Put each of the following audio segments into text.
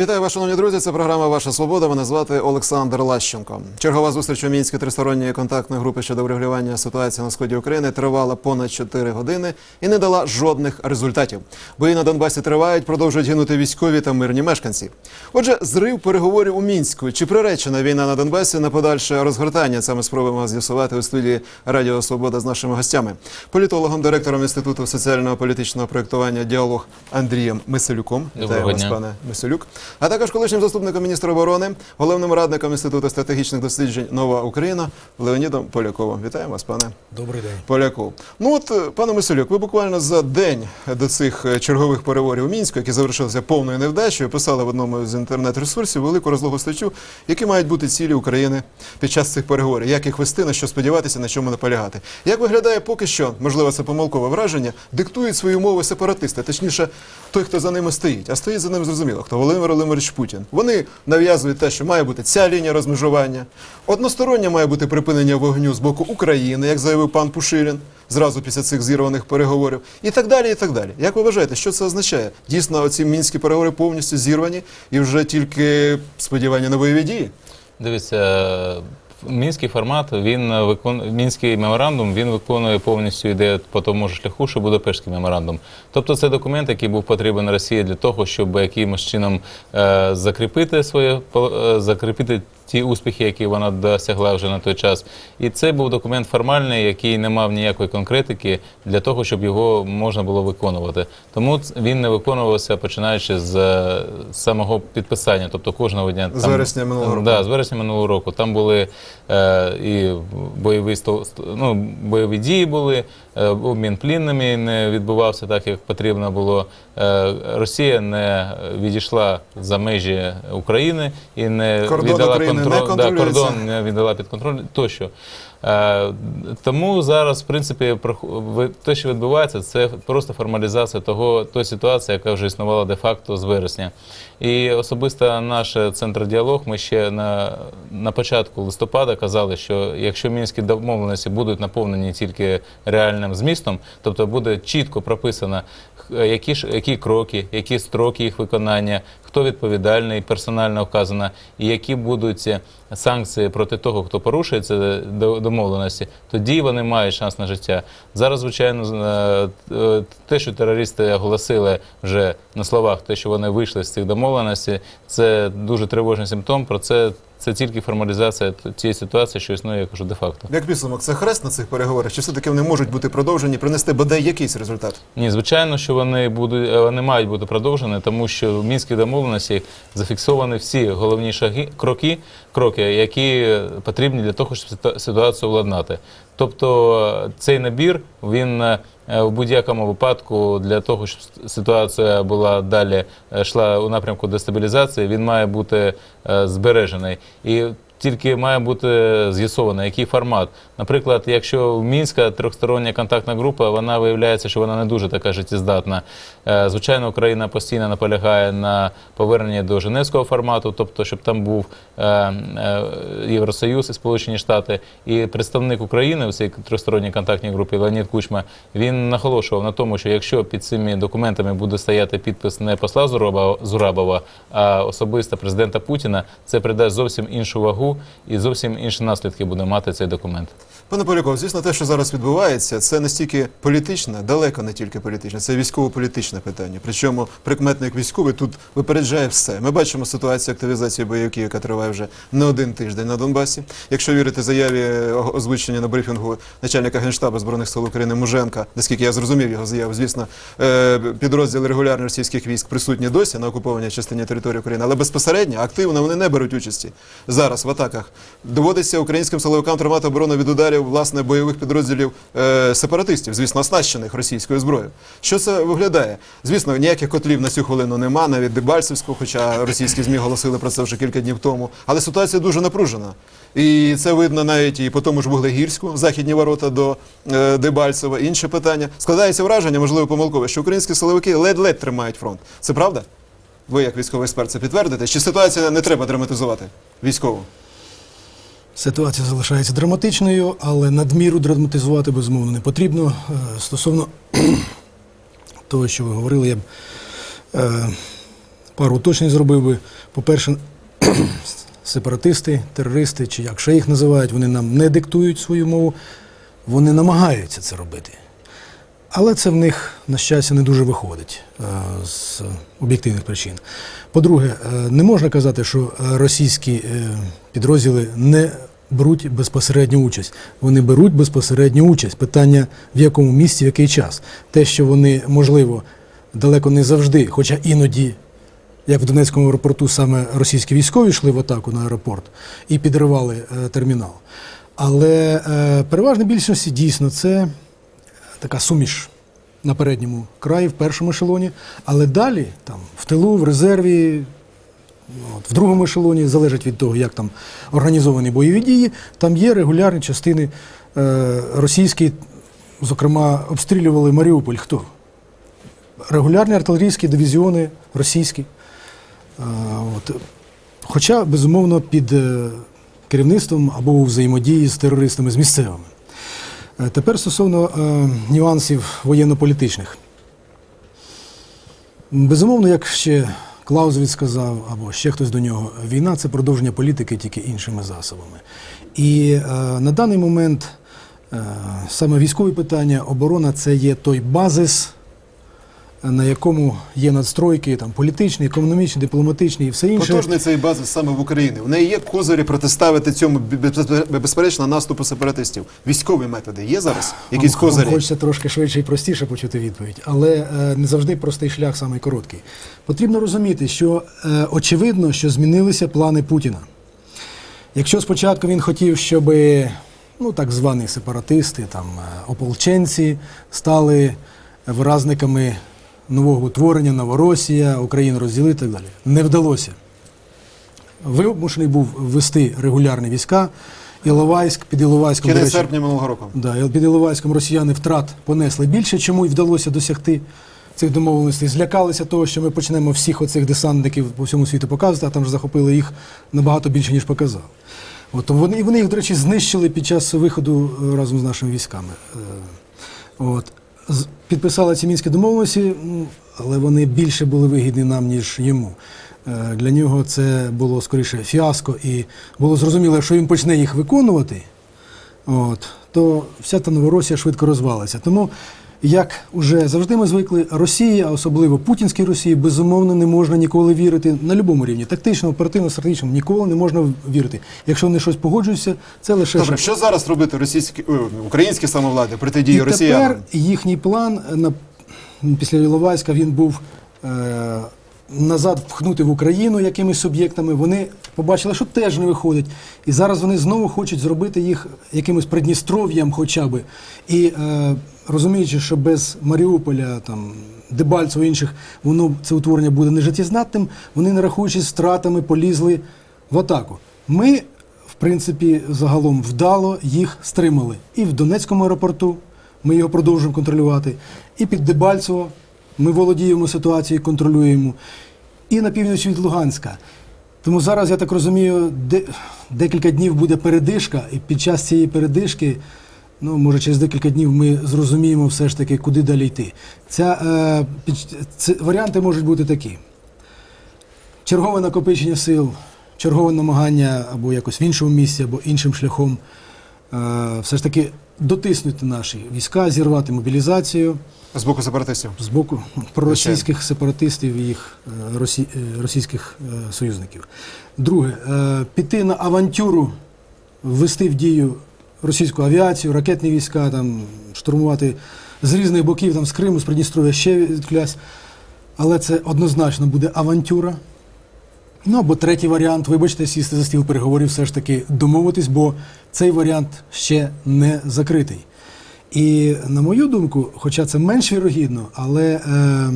Вітаю вас, шановні друзі. Це програма Ваша Свобода. Мене звати Олександр Лащенко. Чергова зустріч у Мінській тристоронньої контактної групи щодо врегулювання ситуації на сході України тривала понад 4 години і не дала жодних результатів. Бої на Донбасі тривають, продовжують гинути військові та мирні мешканці. Отже, зрив переговорів у мінську. Чи приречена війна на Донбасі на подальше розгортання? Це ми спробуємо з'ясувати у студії Радіо Свобода з нашими гостями, політологом, директором інституту соціального політичного проєктування діалог Андрієм Миселюком. Вітаю вас, пане Миселюк, а також колишнім заступником міністра оборони, головним радником інституту стратегічних досліджень Нова Україна Леонідом Поляковим. Вітаємо вас, пане Добрий день. Поляков. Ну от, е, пане Мисюлюк, ви буквально за день до цих е, чергових переговорів у мінську, які завершилися повною невдачею, писали в одному з інтернет-ресурсів велику розлогу статтю, які мають бути цілі України під час цих переговорів, як їх вести, на що сподіватися, на чому наполягати. Як виглядає поки що, можливо, це помилкове враження, диктують свої умови сепаратисти, точніше, той, хто за ними стоїть. А стоїть за ним зрозуміло, хто Володимир Володимирович Путін. Вони нав'язують те, що має бути ця лінія розмежування. Одностороннє має бути припинення вогню з боку України, як заявив пан Пушилін, зразу після цих зірваних переговорів, і так далі. І так далі. Як ви вважаєте, що це означає? Дійсно, оці мінські переговори повністю зірвані і вже тільки сподівання на бойові дії. Дивіться, мінський формат, він викон... мінський меморандум, він виконує повністю ідею по тому ж шляху, що Будапештський меморандум. Тобто це документ, який був потрібен Росії для того, щоб якимось чином е, закріпити своє е, закріпити ті успіхи, які вона досягла вже на той час. І це був документ формальний, який не мав ніякої конкретики для того, щоб його можна було виконувати. Тому він не виконувався починаючи з е, самого підписання, тобто кожного дня З вересня минулого року. Да, з вересня минулого року. Там були і бойові ну, бойові дії були, е, обмін плінними не відбувався так, як потрібно було. Е, Росія не відійшла за межі України і не Кордон віддала контроль, не да, кордон не віддала під контроль тощо. Е, тому зараз, в принципі, те, що відбувається, це просто формалізація того, тої ситуації, яка вже існувала де-факто з вересня. І особисто наш центр діалог, ми ще на, на початку листопада казали, що якщо мінські домовленості будуть наповнені тільки реальним змістом, тобто буде чітко прописано, які ж які кроки, які строки їх виконання, хто відповідальний, персонально вказано, і які будуть санкції проти того, хто порушує це до- домовленості, тоді вони мають шанс на життя. Зараз, звичайно, е, е, те, що терористи оголосили вже на словах, те, що вони вийшли з цих домовленостей, це дуже тривожний симптом. Про це це тільки формалізація цієї ситуації, що існує, я кажу, де-факто. Як підсумок, це хрест на цих переговорах, чи все-таки вони можуть бути продовжені, принести бодай якийсь результат? Ні, звичайно, що вони будуть е, вони мають бути продовжені, тому що в мінській домовленості зафіксовані всі головні шаги, кроки, кроки, які потрібні для того, щоб ситуацію владнати. Тобто е, цей набір він е, в будь-якому випадку для того, щоб ситуація була далі е, йшла у напрямку дестабілізації, він має бути е, збережений. І тільки має бути з'ясовано, який формат. Наприклад, якщо в Мінська трьохстороння контактна група, вона виявляється, що вона не дуже така життєздатна. Е, Звичайно, Україна постійно наполягає на поверненні до Женевського формату, тобто, щоб там був е, е, Євросоюз і Сполучені Штати. І представник України у цій трьохсторонній контактній групі Леонід Кучма він наголошував на тому, що якщо під цими документами буде стояти підпис не посла Зурабова, Зурабова, а особисто президента Путіна, це придасть зовсім іншу вагу і зовсім інші наслідки буде мати цей документ. Пане Поляков, звісно, те, що зараз відбувається, це не стільки політичне, далеко не тільки політичне, це військово-політичне питання. Причому прикметник військовий тут випереджає все. Ми бачимо ситуацію активізації бойовиків, яка триває вже не один тиждень на Донбасі. Якщо вірити заяві е, озвучення на брифінгу начальника генштабу збройних сил України Муженка, наскільки я зрозумів його заяву, звісно, е, підрозділи регулярних російських військ присутні досі на окупованій частині території України, але безпосередньо активно вони не беруть участі зараз в атаках. Доводиться українським силовикам тримати оборону від ударів власне бойових підрозділів е, сепаратистів, звісно, оснащених російською зброєю. Що це виглядає? Звісно, ніяких котлів на цю хвилину нема, навіть Дебальцевського, хоча російські змі голосили про це вже кілька днів тому. Але ситуація дуже напружена. І це видно навіть і по тому ж Вуглегірську, західні ворота до е, Дебальцева. Інше питання. Складається враження, можливо, помилкове, що українські силовики ледь-ледь тримають фронт. Це правда? Ви, як військовий експерт, це підтвердите? Чи ситуація не треба драматизувати військову? Ситуація залишається драматичною, але надміру драматизувати безумовно не потрібно. Е, Стосовно того, що ви говорили, я б е, пару уточнень зробив би. По-перше, сепаратисти, терористи, чи як ще їх називають, вони нам не диктують свою мову, вони намагаються це робити. Але це в них, на щастя, не дуже виходить е, з об'єктивних причин. По-друге, не можна казати, що російські підрозділи не беруть безпосередню участь. Вони беруть безпосередню участь. Питання в якому місці, в який час. Те, що вони, можливо, далеко не завжди, хоча іноді, як в Донецькому аеропорту, саме російські військові йшли в атаку на аеропорт і підривали е, термінал. Але е, переважна більшості дійсно це така суміш на передньому краї, в першому ешелоні, але далі, там, в тилу, в резерві, от, в другому ешелоні, залежить від того, як там організовані бойові дії, там є регулярні частини е, російські, зокрема, обстрілювали Маріуполь. Хто? Регулярні артилерійські дивізіони російські. Е, от. Хоча, безумовно, під е, керівництвом або у взаємодії з терористами, з місцевими. Е, Тепер стосовно е, нюансів воєнно-політичних. Безумовно, як ще Клаузевіц сказав, або ще хтось до нього, війна це продовження політики тільки іншими засобами. І е, на даний момент е, саме військові питання, оборона це є той базис, на якому є надстройки там, політичні, економічні, дипломатичні і все інше. Потужний цей базис саме в Україні. В неї є козирі протиставити цьому безперечно наступу сепаратистів. Військові методи є зараз? Якісь Вам- вам? Хочеться трошки швидше і простіше почути відповідь, але е, не завжди простий шлях самий короткий. Потрібно розуміти, що е, очевидно, що змінилися плани Путіна. Якщо спочатку він хотів, щоб ну, так звані сепаратисти, там, е, ополченці стали виразниками нового утворення, Новоросія, Україну розділити і так далі. Не вдалося. Вимушений був ввести регулярні війська. Іловайськ, під Іловайськом, речі, серпня минулого року. Да, під Іловайськом росіяни втрат понесли більше, чому й вдалося досягти цих домовленостей. Злякалися того, що ми почнемо всіх оцих десантників по всьому світу показувати, а там ж захопили їх набагато більше, ніж показали. От вони, вони їх, до речі, знищили під час виходу е, разом з нашими військами. Е, От. Підписали ці мінські домовленості, але вони більше були вигідні нам, ніж йому. Е, Для нього це було скоріше фіаско, і було зрозуміло, що він почне їх виконувати, от, то вся та Новоросія швидко розвалиться. Тому, як уже завжди ми звикли, Росії, а особливо путінській Росії, безумовно, не можна ніколи вірити на будь-якому рівні. Тактично, оперативно, стратегічному ніколи не можна вірити. Якщо вони щось погоджуються, це лише Добре, що зараз робити російські українські самовлади протидії Росія росіянам? тепер їхній план е, на, після Іловайська він був е, назад впхнути в Україну якимись суб'єктами. Вони побачили, що теж не виходить. І зараз вони знову хочуть зробити їх якимось Придністров'ям хоча б. І е, розуміючи, що без Маріуполя, там, Дебальцево і інших, воно це утворення буде нежиттєзнатним, вони, не рахуючись стратами, полізли в атаку. Ми, в принципі, загалом вдало їх стримали. І в Донецькому аеропорту ми його продовжуємо контролювати, і під Дебальцево ми володіємо ситуацією, контролюємо, і на північ від Луганська. Тому зараз, я так розумію, де, декілька днів буде передишка, і під час цієї передишки, ну, може, через декілька днів ми зрозуміємо все ж таки, куди далі йти. Ця, е, під, це, варіанти можуть бути такі чергове накопичення сил, чергове намагання або якось в іншому місці, або іншим шляхом все ж таки дотиснути наші війська, зірвати мобілізацію З боку сепаратистів. з боку проросійських сепаратистів і їх е, росі, е, російських е, союзників. Друге, е, піти на авантюру, ввести в дію російську авіацію, ракетні війська, там, штурмувати з різних боків, там, з Криму, з Придністров'я ще відклясь. Але це однозначно буде авантюра. Ну або третій варіант, вибачте, сісти за стіл переговорів, все ж таки домовитись, бо цей варіант ще не закритий. І на мою думку, хоча це менш вірогідно, але е,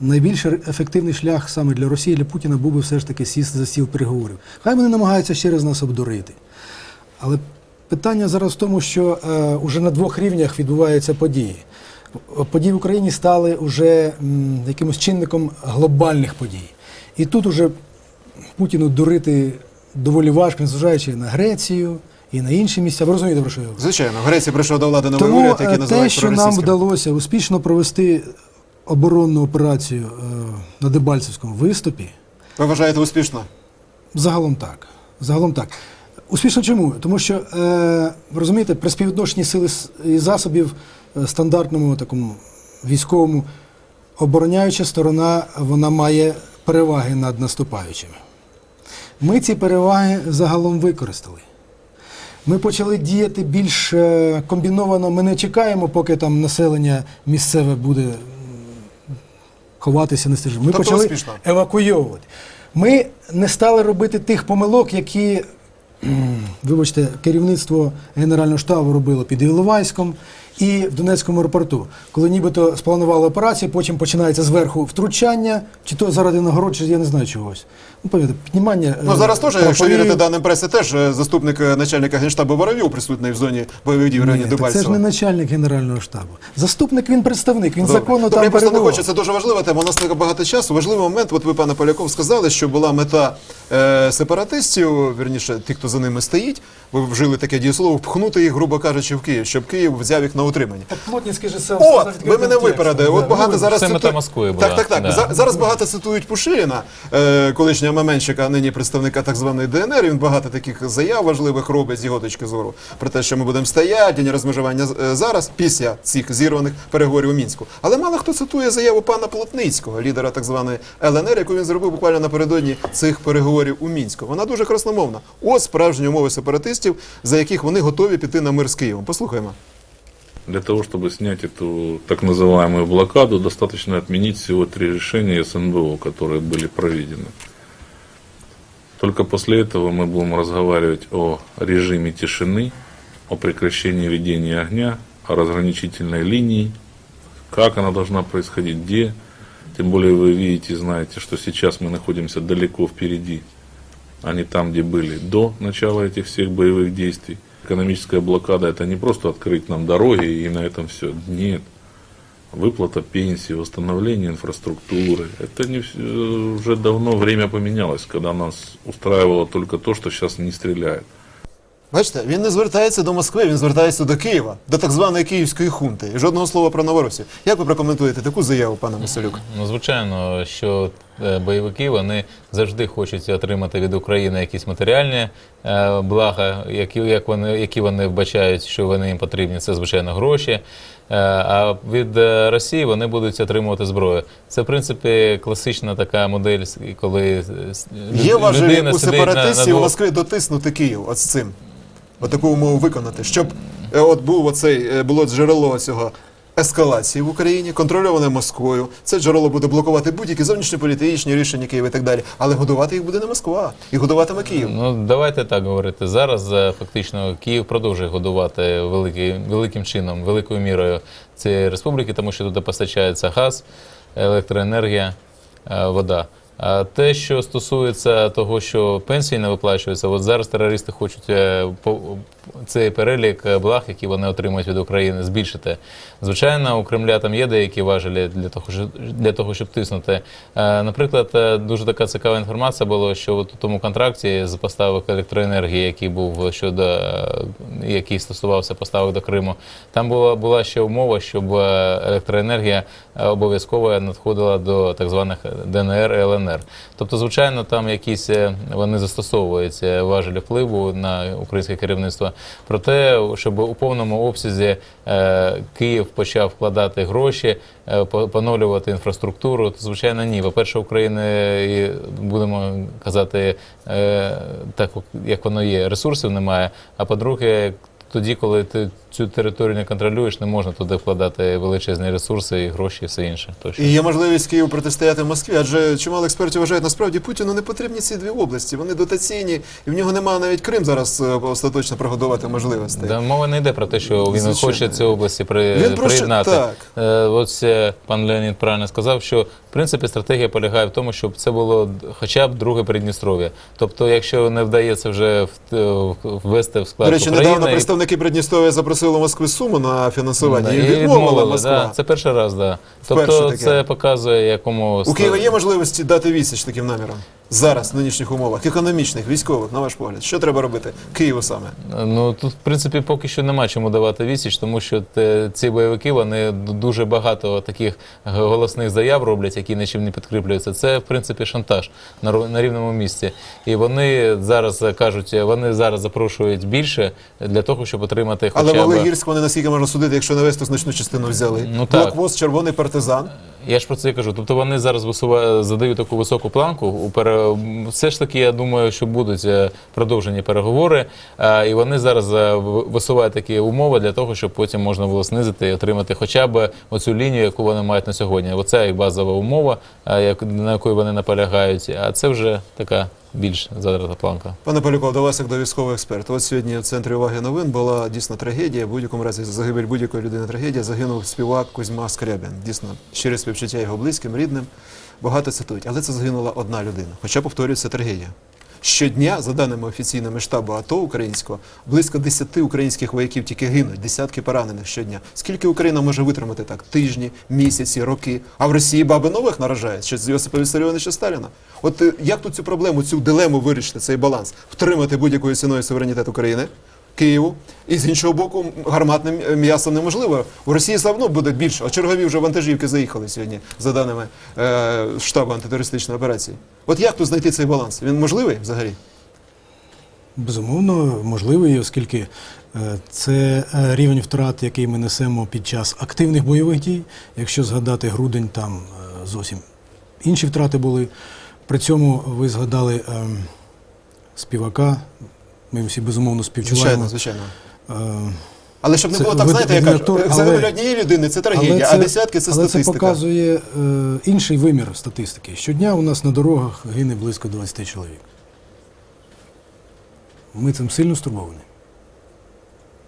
найбільш ефективний шлях саме для Росії, для Путіна був би все ж таки сісти за стіл переговорів. Хай вони намагаються ще раз нас обдурити. Але питання зараз в тому, що е, уже на двох рівнях відбуваються події. Події в Україні стали вже м, якимось чинником глобальних подій. І тут уже Путіну дурити доволі важко, незважаючи на Грецію і на інші місця. Ви розумієте, про що я говорю? Звичайно, в Греції прийшов до влади новий Тому уряд, е, який те, що нам вдалося успішно провести оборонну операцію е, на Дебальцевському виступі, Ви вважаєте успішно? загалом так. Загалом так. Успішно чому? Тому що, е, ви розумієте, при співвідношенні сили і засобів е, стандартному такому військовому обороняюча сторона вона має переваги над наступаючими. Ми ці переваги загалом використали. Ми почали діяти більш е, комбіновано. Ми не чекаємо, поки там населення місцеве буде ховатися на стежі. Ми Тобто почали успішно. евакуйовувати. Ми не стали робити тих помилок, які, вибачте, керівництво Генерального штабу робило під Іловайськом і в Донецькому аеропорту, коли нібито спланували операцію, потім починається зверху втручання, чи то заради нагород, чи я не знаю чогось. Ну, піднімання. Ну е, зараз теж, якщо вірити даним преси, теж е, заступник е, начальника генштабу Воровйов присутній в зоні бойових дій в районі Ні, це ж не начальник Генерального штабу. Заступник він представник, він законно Добре, там я просто не хочу, це дуже важлива тема. У нас не багато часу. Важливий момент. От ви, пане Поляков, сказали, що була мета е, сепаратистів, вірніше, тих, хто за ними стоїть. Ви вжили таке дієслово, впхнути їх, грубо кажучи, в Київ, щоб Київ взяв їх на утримання. Так Плотницький же От, ви мене випередили. От багато ну, зараз Це мета Москви була, Так, так, так. да. Зараз багато цитують Пушиліна, е, колишнього Меменщика, а нині представника так званої ДНР. Він багато таких заяв важливих робить з його точки зору про те, що ми будемо стояти, день розмежування е, зараз, після цих зірваних переговорів у мінську. Але мало хто цитує заяву пана Плотницького, лідера так званої ЛНР, яку він зробив буквально напередодні цих переговорів у мінську. Вона дуже красномовна. Ось справжні умови сепаратистів, за яких вони готові піти на мир з Києвом. Послухаємо. Для того, чтобы снять эту так называемую блокаду, достаточно отменить всего три решения СНБО, которые были проведены. Только после этого мы будем разговаривать о режиме тишины, о прекращении ведения огня, о разграничительной линии, как она должна происходить, где. Тем более вы видите знаете, что сейчас мы находимся далеко впереди, а не там, где были до начала этих всех боевых действий. Экономическая блокада это не просто открыть нам дороги и на этом все. Нет. Выплата пенсии, восстановление инфраструктуры. Это не, вс- э, уже давно время поменялось, когда нас устраивало только то, что сейчас не стреляет. Бачите, він не звертається до Москви, він звертається до Києва, до так званої київської хунти. І жодного слова про новоросію. Як ви прокоментуєте таку заяву, пане Масолюк? Ну, звичайно, що е, бойовики вони завжди хочуть отримати від України якісь матеріальні е, блага, які, як вони, які вони вбачають, що вони їм потрібні. Це звичайно гроші. Е, А від е, Росії вони будуть отримувати зброю. Це в принципі класична така модель, коли е, Є важелі у сепаратистів у двох- Москві дотиснути Київ от з цим. От таку умову виконати, щоб е, от був оцей, е, було джерело цього ескалації в Україні, контрольоване Москвою. Це джерело буде блокувати будь-які зовнішньополітичні рішення Києва і так далі. Але годувати їх буде не Москва, і годуватиме Київ. Ну давайте так говорити. Зараз е, фактично Київ продовжує годувати великий, великим чином, великою мірою цієї республіки, тому що туди постачається газ, електроенергія, е, вода. А те, що стосується того, що пенсії не виплачуються, от зараз терористи хочуть е, цей перелік е, благ, які вони отримують від України, збільшити. Звичайно, у Кремля там є деякі важелі для того, для того, щоб тиснути. Е, Наприклад, е, дуже така цікава інформація була, що от у тому контракті з поставок електроенергії, який був щодо який стосувався поставок до Криму, там була була ще умова, щоб електроенергія обов'язково надходила до так званих ДНР і ЛНР. Тобто, звичайно, там якісь вони застосовують е, важелі впливу на українське керівництво. Проте, щоб у повному обсязі е, Київ почав вкладати гроші, е, поновлювати інфраструктуру, то звичайно ні. По-перше, України і будемо казати е, так, як воно є, ресурсів немає. А по-друге, тоді, коли ти цю територію не контролюєш, не можна туди вкладати величезні ресурси і гроші, і все інше. Тощо. І є можливість Києву протистояти Москві, адже чимало експертів вважають, насправді Путіну не потрібні ці дві області. Вони дотаційні, і в нього немає навіть Крим зараз е, остаточно прогодувати можливостей. Да, мова не йде про те, що він Звичайно. хоче ці області при, Він приєднати. так. Е, ось пан Леонід правильно сказав, що в принципі стратегія полягає в тому, щоб це було хоча б друге Придністров'я. Тобто, якщо не вдається вже ввести в склад До речі, України, недавно представник представники Придністров'я запросили Москви суму на фінансування Да, і відмовила відмовили, Москва. да. Це перший раз, да. Тобто таке. це показує, якому У Києва є можливості дати відсіч таким намірам зараз, в нинішніх умовах, економічних, військових, на ваш погляд. Що треба робити Києву саме? Ну тут, в принципі, поки що нема чому давати відсіч, тому що те, ці бойовики вони дуже багато таких голосних заяв роблять, які нічим не підкріплюються. Це в принципі шантаж на, на рівному місці. І вони зараз кажуть, вони зараз запрошують більше для того, щоб отримати хоча Але б... Валегірськ вони наскільки можна судити, якщо не вести значну частину взяли. Ну, так. Блокпост, червоний партизан. Я ж про це і кажу. Тобто вони зараз висувають, задають таку високу планку. У пере... Все ж таки, я думаю, що будуть е, продовжені переговори, е, і вони зараз е, висувають такі умови для того, щоб потім можна було знизити і отримати хоча б оцю лінію, яку вони мають на сьогодні. Оце їх базова умова, на якої вони наполягають. А це вже така більш задрата планка. Пане Поляков, до вас як до військового експерта. От сьогодні в центрі уваги новин була дійсно трагедія. В будь-якому разі загибель будь-якої людини трагедія. Загинув співак Кузьма Скрябін. Дійсно, щире співчуття його близьким, рідним. Багато цитують. Але це загинула одна людина. Хоча повторюється трагедія. Щодня, за даними офіційними штабу АТО українського, близько 10 українських вояків тільки гинуть, десятки поранених щодня. Скільки Україна може витримати так? Тижні, місяці, роки. А в Росії баби нових наражають ще з Йосипа Вісаріоновича Сталіна. От е, як тут цю проблему, цю дилему вирішити, цей баланс, втримати будь-якою ціною суверенітет України? Києву, і з іншого боку, гарматним е, м'ясом неможливо. У Росії все одно буде більше. А чергові вже вантажівки заїхали сьогодні, за даними е, штабу антитерористичної операції. От як тут знайти цей баланс? Він можливий взагалі? Безумовно, можливий, оскільки е, це е, рівень втрат, який ми несемо під час активних бойових дій. Якщо згадати грудень, там е, зовсім інші втрати були. При цьому ви згадали е, співака. Ми всі безумовно співчуваємо. Звичайно, звичайно. Е, Але щоб не Це було так, знаєте, я кажу, загибель однієї людини це трагедія, а десятки це але статистика. це показує е, інший вимір статистики. Щодня у нас на дорогах гине близько 20 чоловік. Ми цим сильно стурбовані.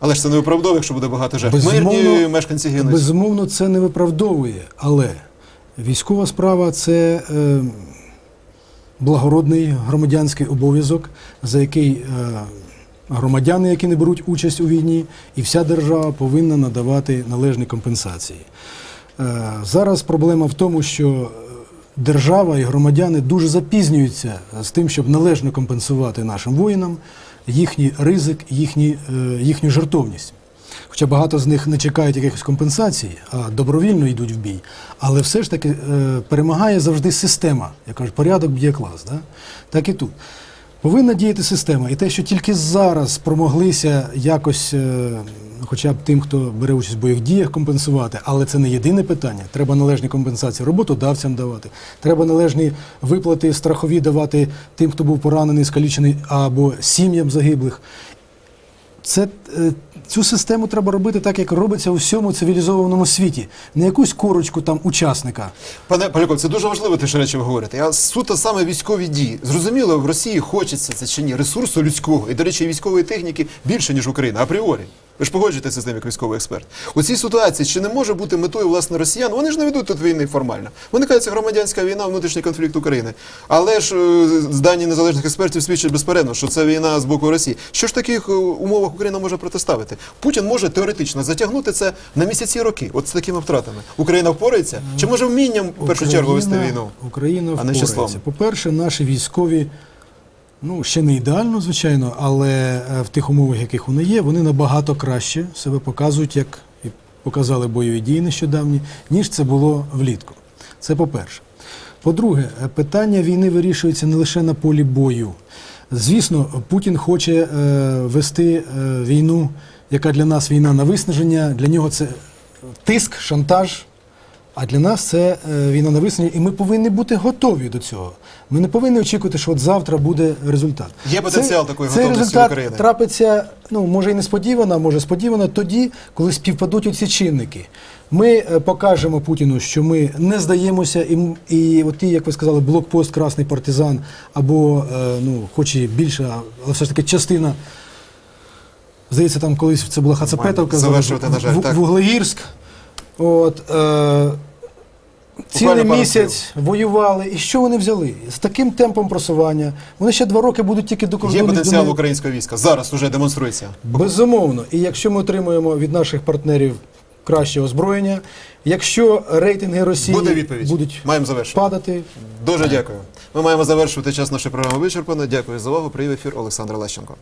Але ж це не виправдовує, якщо буде багато жертв. Безумовно, Мирні мешканці гинуть. Безумовно, це не виправдовує, але військова справа це е, благородний громадянський обов'язок, за який е, громадяни, які не беруть участь у війні, і вся держава повинна надавати належні компенсації. Е, зараз проблема в тому, що держава і громадяни дуже запізнюються з тим, щоб належно компенсувати нашим воїнам їхній ризик, їхні, е, їхню жертовність. Хоча багато з них не чекають якихось компенсацій, а добровільно йдуть в бій. Але все ж таки е, перемагає завжди система. Я кажу, порядок б'є клас. Да? Так і тут. Повинна діяти система. І те, що тільки зараз промоглися якось, е, хоча б тим, хто бере участь в бойових діях, компенсувати, але це не єдине питання. Треба належні компенсації роботодавцям давати. Треба належні виплати страхові давати тим, хто був поранений, скалічений або сім'ям загиблих. Це, е, цю систему треба робити так, як робиться у всьому цивілізованому світі. Не якусь корочку там учасника. Пане Поляков, це дуже важливо, те, що речі ви говорите. Я суто саме військові дії. Зрозуміло, в Росії хочеться це чи ні ресурсу людського і, до речі, військової техніки більше, ніж Україна, апріорі. Ви ж погоджуєтеся з ним як військовий експерт. У цій ситуації чи не може бути метою власне росіян? Вони ж не ведуть тут війни формально. Вони кажуть, це громадянська війна, внутрішній конфлікт України. Але ж е, з дані незалежних експертів свідчать безперечно, що це війна з боку Росії. Що ж в таких е, умовах Україна може протиставити? Путін може теоретично затягнути це на місяці роки, от з такими втратами. Україна впорається? Чи може вмінням в першу чергу вести війну? Україна а не впорається. числом? По-перше, наші військові, ну ще не ідеально, звичайно, але е, в тих умовах, яких вони є, вони набагато краще себе показують, як і показали бойові дії нещодавні, ніж це було влітку. Це по-перше. По-друге, е, питання війни вирішується не лише на полі бою. Звісно, Путін хоче е, вести війну, яка для нас війна на виснаження. Для нього це тиск, шантаж. А для нас це е, війна на виснаження, і ми повинні бути готові до цього. Ми не повинні очікувати, що от завтра буде результат. Є потенціал такої цей готовності результат України? трапиться, ну може і несподівано, а може сподівано тоді, коли співпадуть оці чинники. Ми е, покажемо Путіну, що ми не здаємося, і, і от ті, як ви сказали, блокпост Красний партизан, або е, ну, хоч і більша, але все ж таки частина. Здається, там колись це була Хацапетовка, Завершувати, на жаль, так. Вуглегірськ. От, е, Цілий місяць воювали. І що вони взяли? З таким темпом просування. Вони ще два роки будуть тільки до Є потенціал українського війська. Зараз уже демонструється. Безумовно. І якщо ми отримуємо від наших партнерів краще озброєння, якщо рейтинги Росії Буде відповідь. будуть Маємо завершити. падати, Дуже дякую. Ми маємо завершувати час нашої програми вичерпано. Дякую за увагу. Привів ефір Олександр Лещенко.